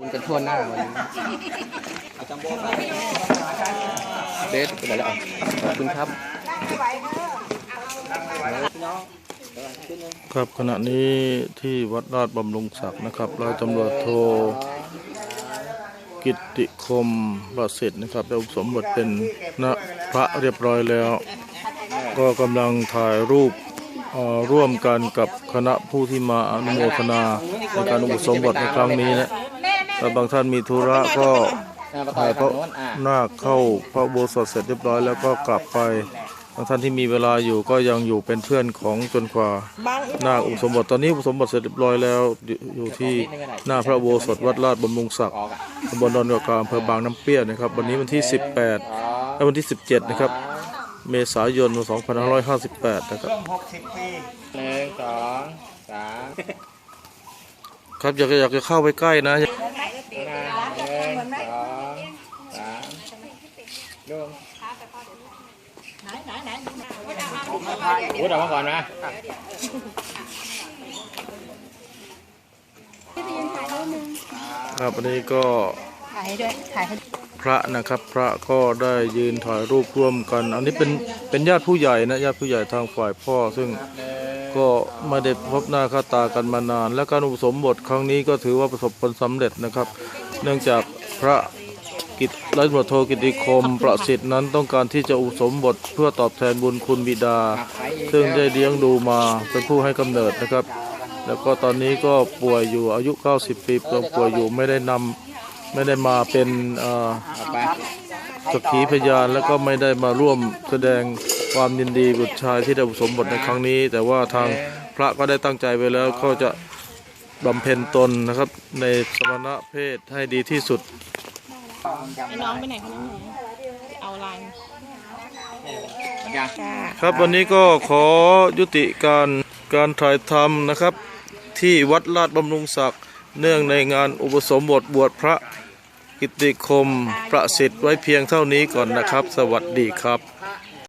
คุณกันทั่วหน้าวันนี้เบสไปไหนแล้วอะขอบคุณครับครับขณะนี้ที่วัดราชบำรุงศักดิ์นะครับร้อยตำรวจโทกิติคมประสิทธิ์นะครับได้อุปสมบทเป็นณพระเรียบร้อยแล้ว ก็กำลังถ่ายรูปร่วมกันกับคณะผู้ที่มาอนุโมทนาในการอุปสมบทในครั้งนี้นะ แต่บางท่านมีธุระก็ถ่ายพระนาคเข้าพระอุโบสถเสร็จเรียบร้อยแล้วก็กลับไปบางท่านที่มีเวลาอยู่ก็ยังอยู่เป็นเพื่อนของจนกว่านาคอุปสมบทตอนนี้อุปสมบทเสร็จเรียบร้อยแล้วอยู่อยู่ที่หน้าพระอุโบสถวัดราชบำรุงศักดิ์ตำบลดอนกอกาอำเภอบางน้ำเปรี้ยวนะครับ วันนี้วันที่ 18และวันที่ 17 นะครับ เมษายน 2558 นะครับหกสิบปีหนึ่งสองสามครับอยากจะอยากจะเข้าไปใกล้นะ ห้าหนึ่งสองสาม ดูพูดออกมาก่อนนะครับวันนี้ก็ถ่ายให้ด้วยถ่ายให้พระนะครับ พระก็ได้ยืนถ่ายรูปร่วมกัน อันนี้เป็นเป็นญาติผู้ใหญ่นะญาติผู้ใหญ่ทางฝ่ายพ่อ ซึ่งก็ไม่ได้พบหน้าค่าตากันมานาน และการอุปสมบทครั้งนี้ก็ถือว่าประสบผลสำเร็จนะครับ เนื่องจากพระ กิตรัตนโทกิติคม ประสิทธิ์นั้นต้องการที่จะอุปสมบทเพื่อตอบแทนบุญคุณบิดา ซึ่งได้เลี้ยงดูมาเป็นผู้ให้กำเนิดนะครับ แล้วก็ตอนนี้ก็ป่วยอยู่อายุ 90 ปีป่วยอยู่ไม่ได้นำไม่ได้มาเป็นเอ่อเอาไปสักขีพยานแล้วก็ไม่ได้มาร่วมแสดงความยินดีบุตรชายที่ได้อุปสมบทในครั้งนี้ แต่ว่าทางพระก็ได้ตั้งใจไว้แล้วก็จะบำเพ็ญตนนะครับในสมณะเพศให้ดีที่สุด ไอ้น้องไปไหนคะน้องหนูเอาไลน์ยังจ้าครับวันนี้ก็ขอยุติการการถ่ายทำนะครับ ที่วัดลาดบำรุงศักดิ์เนื่องในงานอุปสมบทบวชพระกิตติคมประสิทธิ์ไว้เพียงเท่านี้ก่อนนะครับ สวัสดีครับ